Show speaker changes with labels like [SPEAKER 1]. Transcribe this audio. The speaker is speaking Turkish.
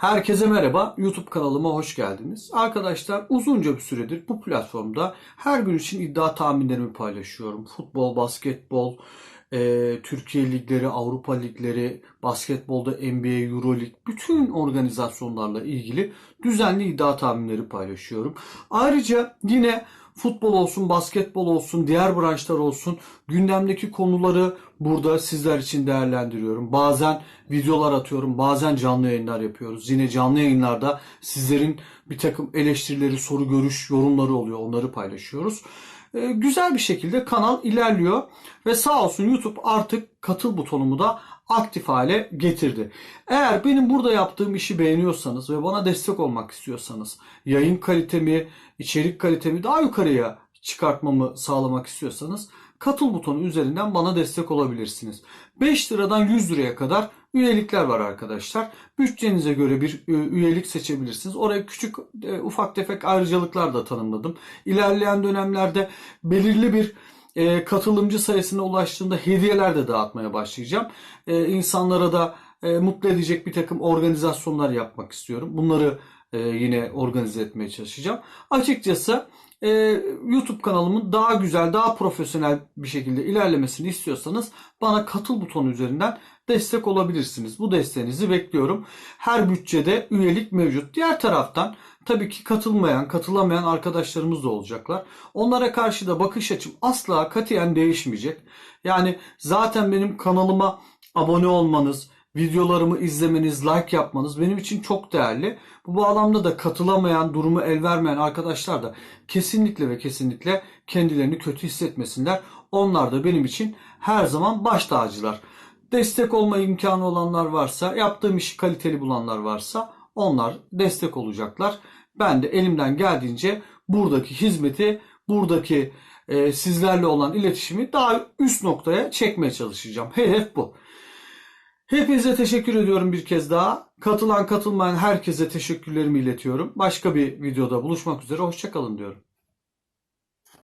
[SPEAKER 1] Herkese merhaba, YouTube kanalıma hoş geldiniz. Arkadaşlar uzunca bir süredir bu platformda her gün için iddia tahminlerimi paylaşıyorum. Futbol, basketbol, e, Türkiye ligleri, Avrupa ligleri, basketbolda NBA, Euroleague, bütün organizasyonlarla ilgili düzenli iddia tahminleri paylaşıyorum. Ayrıca yine futbol olsun, basketbol olsun, diğer branşlar olsun gündemdeki konuları burada sizler için değerlendiriyorum. Bazen videolar atıyorum, bazen canlı yayınlar yapıyoruz. Yine canlı yayınlarda sizlerin bir takım eleştirileri, soru, görüş, yorumları oluyor. Onları paylaşıyoruz. Ee, güzel bir şekilde kanal ilerliyor ve sağ olsun YouTube artık katıl butonumu da aktif hale getirdi. Eğer benim burada yaptığım işi beğeniyorsanız ve bana destek olmak istiyorsanız, yayın kalitemi, içerik kalitemi daha yukarıya çıkartmamı sağlamak istiyorsanız katıl butonu üzerinden bana destek olabilirsiniz. 5 liradan 100 liraya kadar üyelikler var arkadaşlar. Bütçenize göre bir e, üyelik seçebilirsiniz. Oraya küçük e, ufak tefek ayrıcalıklar da tanımladım. İlerleyen dönemlerde belirli bir e, katılımcı sayısına ulaştığında hediyeler de dağıtmaya başlayacağım. E, insanlara da mutlu edecek bir takım organizasyonlar yapmak istiyorum. Bunları e, yine organize etmeye çalışacağım. Açıkçası e, YouTube kanalımın daha güzel, daha profesyonel bir şekilde ilerlemesini istiyorsanız bana katıl butonu üzerinden destek olabilirsiniz. Bu desteğinizi bekliyorum. Her bütçede üyelik mevcut. Diğer taraftan tabii ki katılmayan, katılamayan arkadaşlarımız da olacaklar. Onlara karşı da bakış açım asla katiyen değişmeyecek. Yani zaten benim kanalıma abone olmanız, videolarımı izlemeniz, like yapmanız benim için çok değerli. Bu bağlamda da katılamayan, durumu el vermeyen arkadaşlar da kesinlikle ve kesinlikle kendilerini kötü hissetmesinler. Onlar da benim için her zaman baş tacılar. Destek olma imkanı olanlar varsa, yaptığım işi kaliteli bulanlar varsa onlar destek olacaklar. Ben de elimden geldiğince buradaki hizmeti, buradaki e, sizlerle olan iletişimi daha üst noktaya çekmeye çalışacağım. Hedef bu. Hepinize teşekkür ediyorum bir kez daha. Katılan katılmayan herkese teşekkürlerimi iletiyorum. Başka bir videoda buluşmak üzere. Hoşçakalın diyorum.